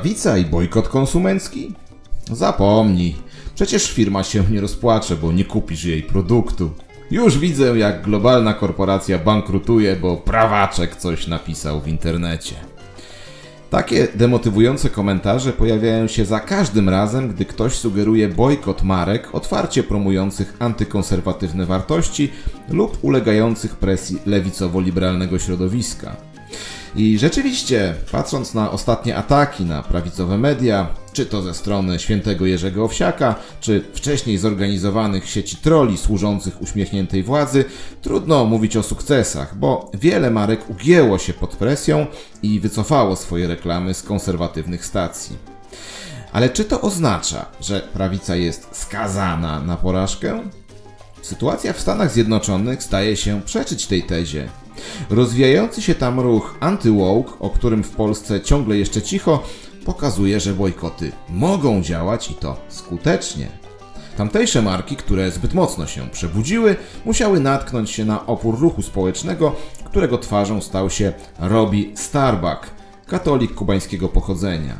prawica i bojkot konsumencki? Zapomnij. Przecież firma się nie rozpłacze, bo nie kupisz jej produktu. Już widzę, jak globalna korporacja bankrutuje, bo prawaczek coś napisał w internecie. Takie demotywujące komentarze pojawiają się za każdym razem, gdy ktoś sugeruje bojkot marek otwarcie promujących antykonserwatywne wartości lub ulegających presji lewicowo-liberalnego środowiska. I rzeczywiście, patrząc na ostatnie ataki na prawicowe media, czy to ze strony świętego Jerzego Owsiaka, czy wcześniej zorganizowanych sieci troli służących uśmiechniętej władzy, trudno mówić o sukcesach, bo wiele marek ugięło się pod presją i wycofało swoje reklamy z konserwatywnych stacji. Ale czy to oznacza, że prawica jest skazana na porażkę? Sytuacja w Stanach Zjednoczonych staje się przeczyć tej tezie. Rozwijający się tam ruch anty-woke, o którym w Polsce ciągle jeszcze cicho, pokazuje, że bojkoty mogą działać i to skutecznie. Tamtejsze marki, które zbyt mocno się przebudziły, musiały natknąć się na opór ruchu społecznego, którego twarzą stał się Robbie Starbuck, katolik kubańskiego pochodzenia.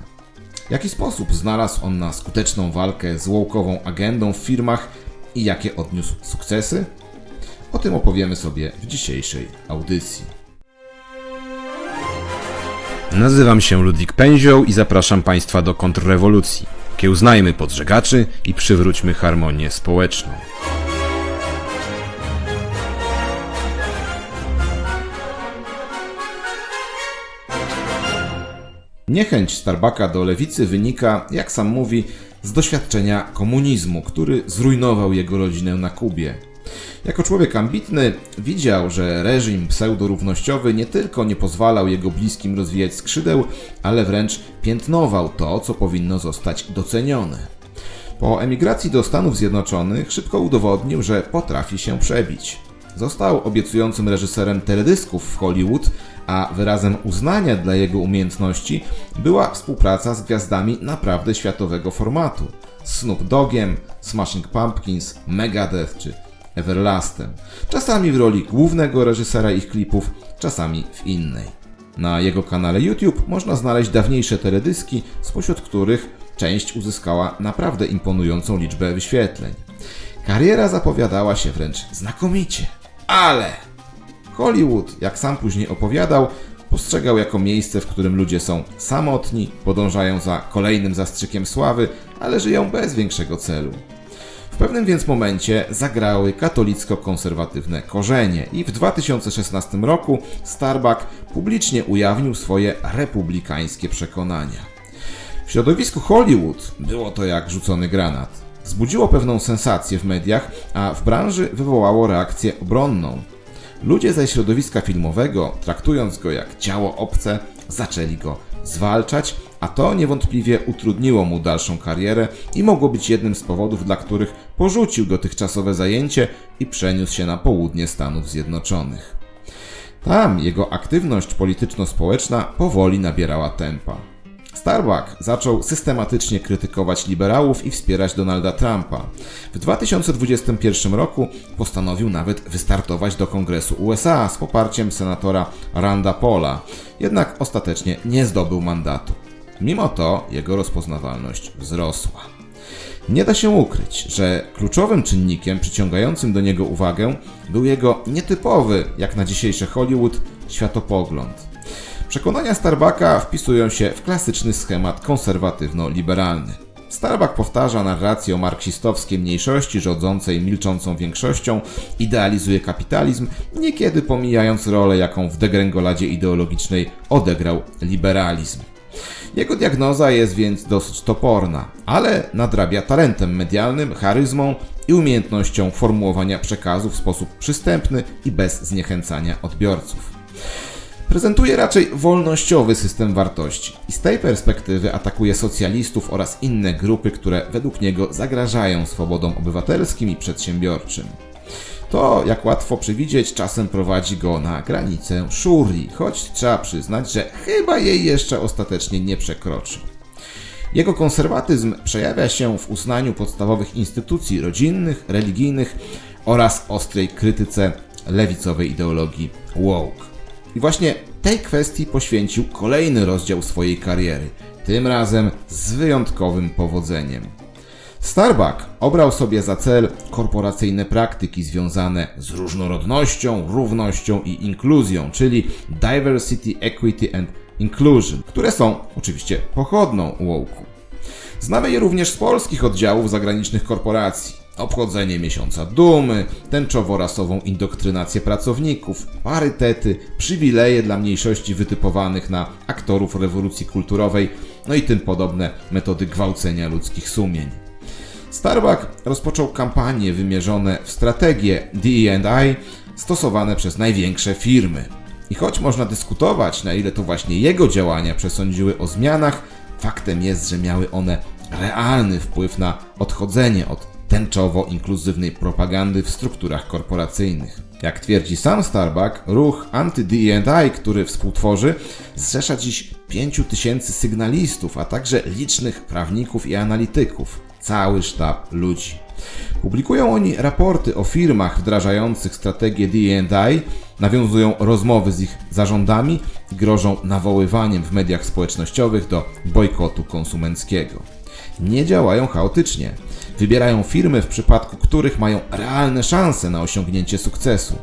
W jaki sposób znalazł on na skuteczną walkę z łowkową agendą w firmach i jakie odniósł sukcesy? O tym opowiemy sobie w dzisiejszej audycji. Nazywam się Ludwik Pęzioł i zapraszam Państwa do kontrrewolucji. Kiełznajmy podżegaczy i przywróćmy harmonię społeczną. Niechęć Starbucka do lewicy wynika, jak sam mówi, z doświadczenia komunizmu, który zrujnował jego rodzinę na Kubie. Jako człowiek ambitny widział, że reżim pseudorównościowy nie tylko nie pozwalał jego bliskim rozwijać skrzydeł, ale wręcz piętnował to, co powinno zostać docenione. Po emigracji do Stanów Zjednoczonych szybko udowodnił, że potrafi się przebić. Został obiecującym reżyserem teledysków w Hollywood, a wyrazem uznania dla jego umiejętności była współpraca z gwiazdami naprawdę światowego formatu. Snoop Doggiem, Smashing Pumpkins, Megadeth czy Everlastem. Czasami w roli głównego reżysera ich klipów, czasami w innej. Na jego kanale YouTube można znaleźć dawniejsze teledyski, spośród których część uzyskała naprawdę imponującą liczbę wyświetleń. Kariera zapowiadała się wręcz znakomicie. Ale Hollywood, jak sam później opowiadał, postrzegał jako miejsce, w którym ludzie są samotni, podążają za kolejnym zastrzykiem sławy, ale żyją bez większego celu. Pewnym więc momencie zagrały katolicko-konserwatywne korzenie i w 2016 roku Starbuck publicznie ujawnił swoje republikańskie przekonania. W środowisku Hollywood było to jak rzucony granat. Zbudziło pewną sensację w mediach, a w branży wywołało reakcję obronną. Ludzie ze środowiska filmowego, traktując go jak ciało obce, zaczęli go zwalczać, a to niewątpliwie utrudniło mu dalszą karierę i mogło być jednym z powodów, dla których porzucił dotychczasowe zajęcie i przeniósł się na południe Stanów Zjednoczonych. Tam jego aktywność polityczno-społeczna powoli nabierała tempa. Starbuck zaczął systematycznie krytykować liberałów i wspierać Donalda Trumpa. W 2021 roku postanowił nawet wystartować do Kongresu USA z poparciem senatora Randa Paula, jednak ostatecznie nie zdobył mandatu. Mimo to jego rozpoznawalność wzrosła. Nie da się ukryć, że kluczowym czynnikiem przyciągającym do niego uwagę był jego nietypowy, jak na dzisiejsze Hollywood, światopogląd. Przekonania Starbucka wpisują się w klasyczny schemat konserwatywno-liberalny. Starbuck powtarza narrację o marksistowskiej mniejszości rządzącej milczącą większością, idealizuje kapitalizm, niekiedy pomijając rolę, jaką w degrengoladzie ideologicznej odegrał liberalizm. Jego diagnoza jest więc dosyć toporna, ale nadrabia talentem medialnym, charyzmą i umiejętnością formułowania przekazu w sposób przystępny i bez zniechęcania odbiorców. Prezentuje raczej wolnościowy system wartości i z tej perspektywy atakuje socjalistów oraz inne grupy, które według niego zagrażają swobodom obywatelskim i przedsiębiorczym. To, jak łatwo przewidzieć, czasem prowadzi go na granicę szuri, choć trzeba przyznać, że chyba jej jeszcze ostatecznie nie przekroczy. Jego konserwatyzm przejawia się w uznaniu podstawowych instytucji rodzinnych, religijnych oraz ostrej krytyce lewicowej ideologii woke. I właśnie tej kwestii poświęcił kolejny rozdział swojej kariery tym razem z wyjątkowym powodzeniem. Starbucks obrał sobie za cel korporacyjne praktyki związane z różnorodnością, równością i inkluzją, czyli diversity, equity and inclusion, które są oczywiście pochodną wołku. Znamy je również z polskich oddziałów zagranicznych korporacji. Obchodzenie miesiąca dumy, tęczowo-rasową indoktrynację pracowników, parytety, przywileje dla mniejszości wytypowanych na aktorów rewolucji kulturowej, no i tym podobne metody gwałcenia ludzkich sumień. Starbucks rozpoczął kampanie wymierzone w strategie DE&I stosowane przez największe firmy. I choć można dyskutować, na ile to właśnie jego działania przesądziły o zmianach, faktem jest, że miały one realny wpływ na odchodzenie od tęczowo-inkluzywnej propagandy w strukturach korporacyjnych. Jak twierdzi sam Starbucks, ruch anty-DE&I, który współtworzy, zrzesza dziś 5 tysięcy sygnalistów, a także licznych prawników i analityków. Cały sztab ludzi. Publikują oni raporty o firmach wdrażających strategię D&I, nawiązują rozmowy z ich zarządami i grożą nawoływaniem w mediach społecznościowych do bojkotu konsumenckiego. Nie działają chaotycznie. Wybierają firmy, w przypadku których mają realne szanse na osiągnięcie sukcesu.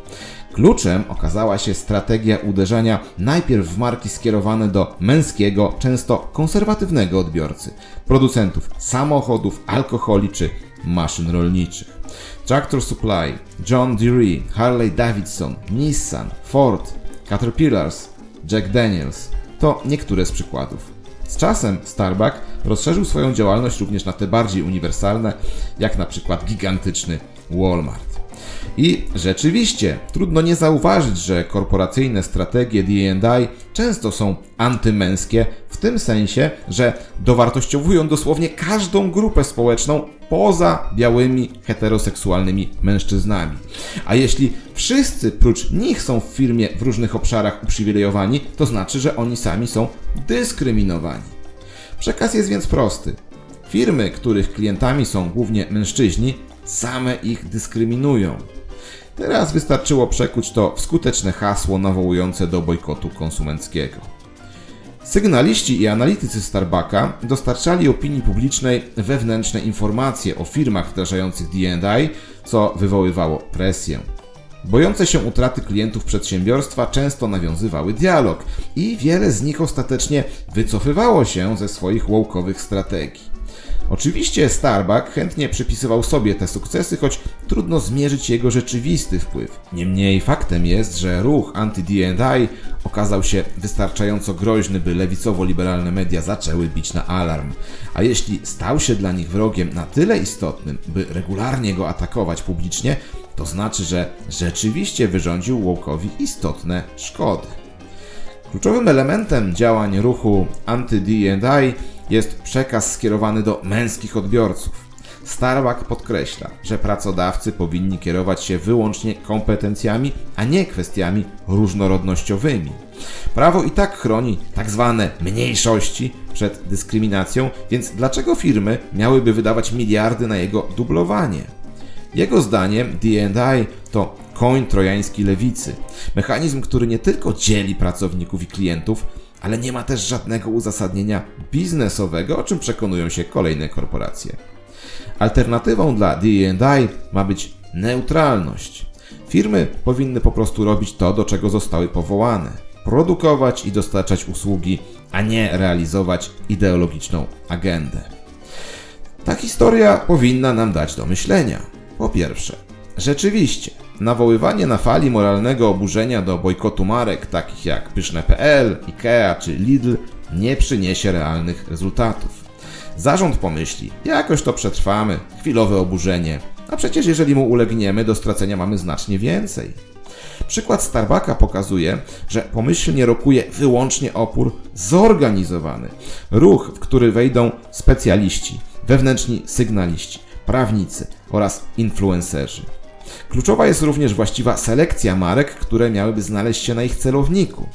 Kluczem okazała się strategia uderzania najpierw w marki skierowane do męskiego, często konserwatywnego odbiorcy, producentów samochodów, alkoholi czy maszyn rolniczych. Tractor Supply, John Deere, Harley Davidson, Nissan, Ford, Caterpillars, Jack Daniels to niektóre z przykładów. Z czasem Starbucks rozszerzył swoją działalność również na te bardziej uniwersalne, jak na przykład gigantyczny Walmart. I rzeczywiście, trudno nie zauważyć, że korporacyjne strategie D&I często są antymęskie, w tym sensie, że dowartościowują dosłownie każdą grupę społeczną poza białymi, heteroseksualnymi mężczyznami. A jeśli wszyscy prócz nich są w firmie w różnych obszarach uprzywilejowani, to znaczy, że oni sami są dyskryminowani. Przekaz jest więc prosty. Firmy, których klientami są głównie mężczyźni, same ich dyskryminują. Teraz wystarczyło przekuć to w skuteczne hasło nawołujące do bojkotu konsumenckiego. Sygnaliści i analitycy Starbucka dostarczali opinii publicznej wewnętrzne informacje o firmach wdrażających D&I, co wywoływało presję. Bojące się utraty klientów przedsiębiorstwa często nawiązywały dialog i wiele z nich ostatecznie wycofywało się ze swoich łoukowych strategii. Oczywiście Starbuck chętnie przypisywał sobie te sukcesy, choć trudno zmierzyć jego rzeczywisty wpływ. Niemniej faktem jest, że ruch anti-D&I okazał się wystarczająco groźny, by lewicowo-liberalne media zaczęły bić na alarm. A jeśli stał się dla nich wrogiem na tyle istotnym, by regularnie go atakować publicznie, to znaczy, że rzeczywiście wyrządził Wołkowi istotne szkody. Kluczowym elementem działań ruchu anty-D&I jest przekaz skierowany do męskich odbiorców. Starbuck podkreśla, że pracodawcy powinni kierować się wyłącznie kompetencjami, a nie kwestiami różnorodnościowymi. Prawo i tak chroni tak zwane mniejszości przed dyskryminacją, więc dlaczego firmy miałyby wydawać miliardy na jego dublowanie? Jego zdaniem D&I to koń trojański lewicy. Mechanizm, który nie tylko dzieli pracowników i klientów, ale nie ma też żadnego uzasadnienia biznesowego, o czym przekonują się kolejne korporacje. Alternatywą dla D&I ma być neutralność. Firmy powinny po prostu robić to, do czego zostały powołane. Produkować i dostarczać usługi, a nie realizować ideologiczną agendę. Ta historia powinna nam dać do myślenia. Po pierwsze, rzeczywiście, nawoływanie na fali moralnego oburzenia do bojkotu marek takich jak Pyszne.pl, IKEA czy Lidl nie przyniesie realnych rezultatów. Zarząd pomyśli, jakoś to przetrwamy, chwilowe oburzenie, a przecież jeżeli mu ulegniemy, do stracenia mamy znacznie więcej. Przykład Starbucka pokazuje, że pomyślnie rokuje wyłącznie opór zorganizowany. Ruch, w który wejdą specjaliści, wewnętrzni sygnaliści, prawnicy oraz influencerzy. Kluczowa jest również właściwa selekcja marek, które miałyby znaleźć się na ich celowniku.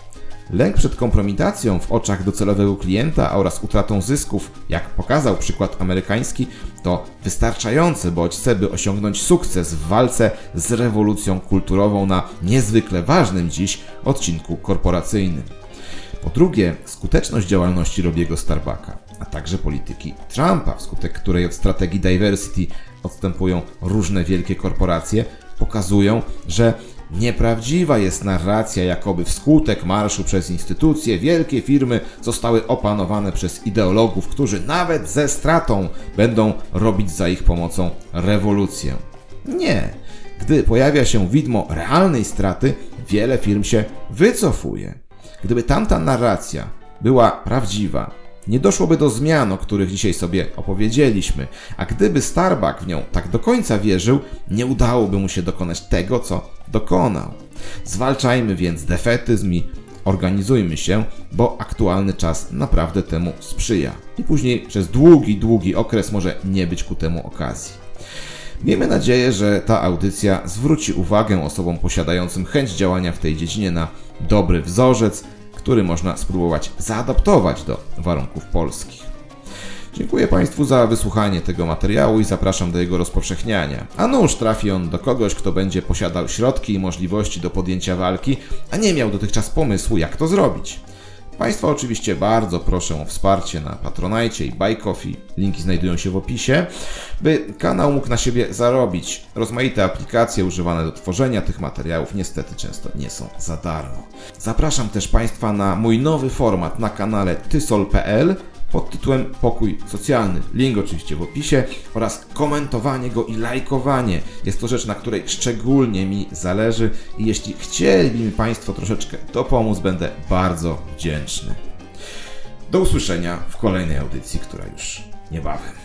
Lęk przed kompromitacją w oczach docelowego klienta oraz utratą zysków, jak pokazał przykład amerykański, to wystarczające bodźce, by osiągnąć sukces w walce z rewolucją kulturową na niezwykle ważnym dziś odcinku korporacyjnym. Po drugie, skuteczność działalności Robiego Starbucka. także polityki Trumpa, wskutek której od strategii diversity odstępują różne wielkie korporacje, pokazują, że nieprawdziwa jest narracja, jakoby wskutek marszu przez instytucje wielkie firmy zostały opanowane przez ideologów, którzy nawet ze stratą będą robić za ich pomocą rewolucję. Nie. Gdy pojawia się widmo realnej straty, wiele firm się wycofuje. Gdyby tamta narracja była prawdziwa, nie doszłoby do zmian, o których dzisiaj sobie opowiedzieliśmy, a gdyby Starbuck w nią tak do końca wierzył, nie udałoby mu się dokonać tego, co dokonał. Zwalczajmy więc defetyzm i organizujmy się, bo aktualny czas naprawdę temu sprzyja. I później przez długi, długi okres może nie być ku temu okazji. Miejmy nadzieję, że ta audycja zwróci uwagę osobom posiadającym chęć działania w tej dziedzinie na dobry wzorzec, który można spróbować zaadaptować do warunków polskich. Dziękuję Państwu za wysłuchanie tego materiału i zapraszam do jego rozpowszechniania. A nuż trafi on do kogoś, kto będzie posiadał środki i możliwości do podjęcia walki, a nie miał dotychczas pomysłu, jak to zrobić. Państwa oczywiście bardzo proszę o wsparcie na Patronajcie i Buy Coffee, linki znajdują się w opisie, by kanał mógł na siebie zarobić. Rozmaite aplikacje używane do tworzenia tych materiałów niestety często nie są za darmo. Zapraszam też Państwa na mój nowy format na kanale tysol.pl pod tytułem Pokój Socjalny. Link oczywiście w opisie oraz komentowanie go i lajkowanie. Jest to rzecz, na której szczególnie mi zależy i jeśli chcieliby mi Państwo troszeczkę dopomóc, będę bardzo wdzięczny. Do usłyszenia w kolejnej audycji, która już niebawem.